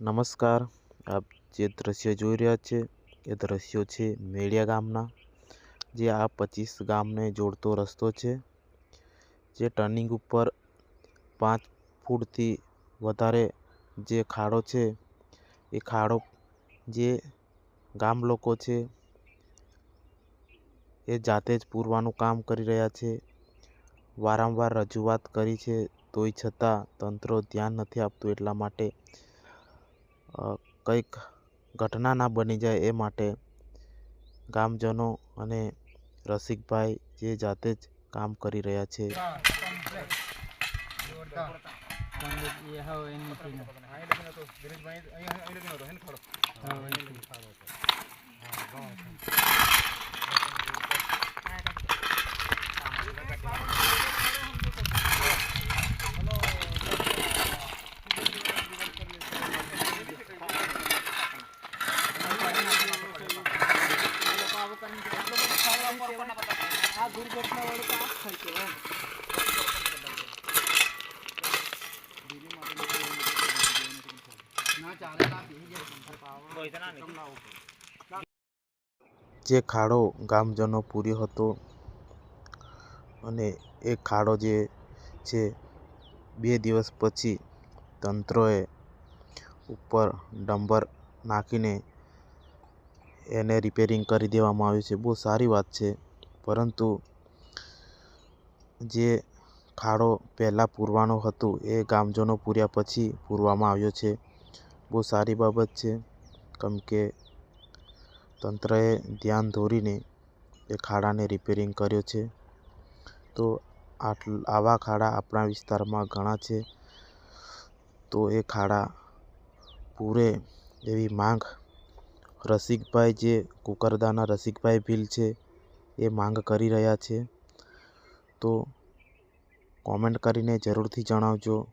નમસ્કાર. આપ જે દ્રશ્ય જોઈ રહ્યા છે એ દ્રશ્યો છે મેળિયા ગામના, જે આ પચીસ ગામને જોડતો રસ્તો છે, જે ટર્નિંગ ઉપર પાંચ ફૂટથી વધારે જે ખાડો છે, એ ખાડો જે ગામ લોકો છે એ જાતે જ પૂરવાનું કામ કરી રહ્યા છે. વારંવાર રજૂઆત કરી છે, તોય છતાં તંત્ર ધ્યાન નથી આપતું એટલા માટે કંઈક ઘટના ના બની જાય એ માટે ગામજનો અને રસિકભાઈ જે જાતે જ કામ કરી રહ્યા છે. પંડિત જે ખાડો ગામજનો પૂર્યો હતો અને એ ખાડો જે છે, બે દિવસ પછી તંત્રએ ઉપર ડમ્બર નાખીને એને રિપેરિંગ કરી દેવામાં આવ્યું છે. બહુ સારી વાત છે. પરંતુ જે ખાડો પહેલાં પૂરવાનો હતો. એ ગામજનો પૂર્યા પછી પૂરવામાં આવ્યો છે. બહુ સારી બાબત છે. કેમ કે તંત્રએ ધ્યાન દોરીને એ ખાડાને રિપેરિંગ કર્યો છે. તો આટલ આવા ખાડા આપણા વિસ્તારમાં ઘણા છે. તો એ ખાડા પૂરે એવી માંગ રસિકભાઈ જે કુકરદાના રસિકભાઈ ભીલ છે, એ માંગ કરી રહ્યા છે. તો કોમેન્ટ કરીને જરૂરથી જણાવજો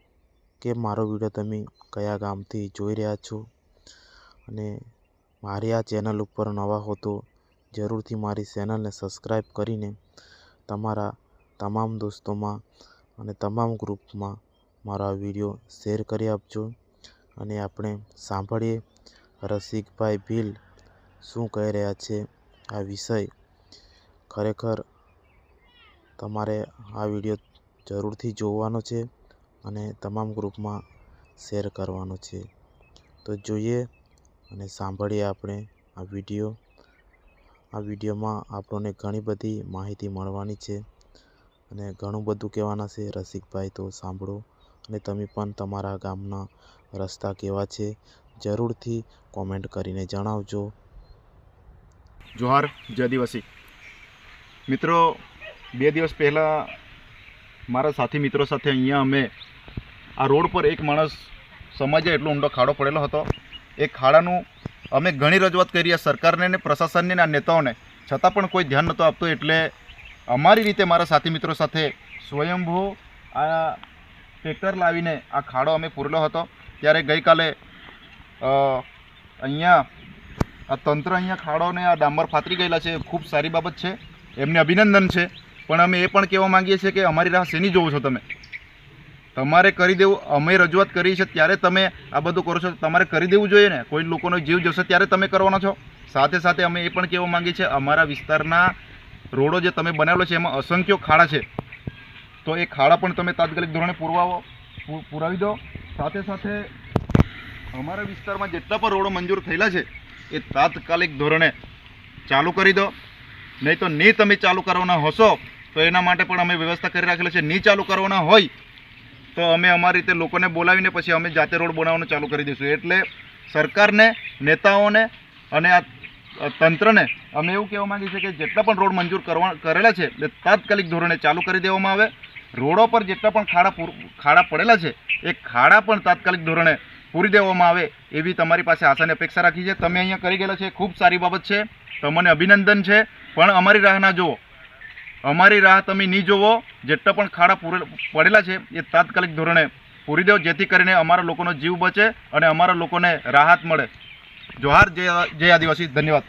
કે મારો વીડિયો તમે કયા ગામથી જોઈ રહ્યા છો. અને મારી આ ચેનલ ઉપર નવા હો તો જરૂરથી મારી ચેનલને સબસ્ક્રાઈબ કરીને તમારા તમામ દોસ્તોમાં અને તમામ ગ્રુપમાં મારો આ વીડિયો શેર કરી આપજો. અને આપણે સાંભળીએ રસિકભાઈ ભીલ શું કહી રહ્યા છે આ વિષય. ખરેખર તમારે આ વીડિયો જરૂરથી જોવાનો છે અને તમામ ગ્રુપમાં શેર કરવાનો છે. તો જોઈએ અને સાંભળીએ આપણે આ વીડિયો. આ વિડીયોમાં આપણને ઘણી બધી માહિતી મળવાની છે અને ઘણું બધું કહેવાના છે. રસિકભાઈ, તો સાંભળો. અને તમે પણ તમારા ગામના રસ્તા કેવા છે જરૂરથી કોમેન્ટ કરીને જણાવજો. જોહાર, જય દિવસી મિત્રો, બે દિવસ પહેલાં મારા સાથી મિત્રો સાથે અહીંયા અમે આ રોડ પર એક માણસ સમાજે એટલો ઊંડો ખાડો પડેલો હતો. એ ખાડાનું અમે ઘણી રજૂઆત કરી સરકારને ને પ્રશાસનને આ નેતાઓને. છતાં પણ કોઈ ધ્યાન નહોતું આપતું એટલે અમારી રીતે મારા સાથી મિત્રો સાથે સ્વયંભૂ આ ટ્રેક્ટર લાવીને આ ખાડો અમે પૂરેલો હતો. ત્યારે ગઈકાલે અહીંયા આ તંત્ર અહીંયા ખાડોને આ ડાંબર ફાતરી ગયેલા છે. ખૂબ સારી બાબત છે. એમને અભિનંદન છે. પણ અમે એ પણ કહેવા માંગીએ છીએ કે અમારી રાહ શેની જોવો છો તમે? તમારે કરી દેવું, અમે રજૂઆત કરી છે ત્યારે તમે આ બધું કરો છો તમારે કરી દેવું જોઈએ ને? કોઈ લોકોનો જીવ જશે ત્યારે તમે કરવાનો છો? સાથે સાથે અમે એ પણ કહેવા માંગીએ છીએ, અમારા વિસ્તારના રોડો જે તમે બનાવેલો છે, એમાં અસંખ્ય ખાડા છે. તો એ ખાડા પણ તમે તાત્કાલિક ધોરણે પુરવાવો પુરાવી દો. સાથે સાથે અમારા વિસ્તારમાં જેટલા પણ રોડો મંજૂર થયેલા છે, એ તાત્કાલિક ધોરણે ચાલુ કરી દો. નહીં તો નહીં તમે ચાલુ કરવાના હશો. તો એના માટે પણ અમે વ્યવસ્થા કરી રાખેલી છે. નહીં ચાલુ કરવાના હોય તો અમે અમારી રીતે લોકોને બોલાવીને પછી અમે જાતે રોડ બનાવવાનું ચાલુ કરી દઈશું. એટલે સરકારને, નેતાઓને અને આ તંત્રને અમે એવું કહેવા માંગીએ છીએ કે જેટલા પણ રોડ મંજૂર કરવા, કરેલા છે એ તાત્કાલિક ધોરણે ચાલુ કરી દેવામાં આવે. રોડો પર જેટલા પણ ખાડા ખાડા પડેલા છે, એ ખાડા પણ તાત્કાલિક ધોરણે પૂરી દેવામાં આવે એવી તમારી પાસે આશાની અપેક્ષા રાખી છે. તમે અહીંયા કરી ગયેલા છે. ખૂબ સારી બાબત છે. તમને અભિનંદન છે. પણ અમારી રાહ ના જુઓ. અમારી રાહ તમે નહીં જોવો. જેટલા પણ ખાડા પડેલા છે, એ તાત્કાલિક ધોરણે પૂરી દો જેથી કરીને અમારા લોકોનો જીવ બચે અને અમારા લોકોને રાહત મળે. જોહાર જય આદિવાસી. ધન્યવાદ.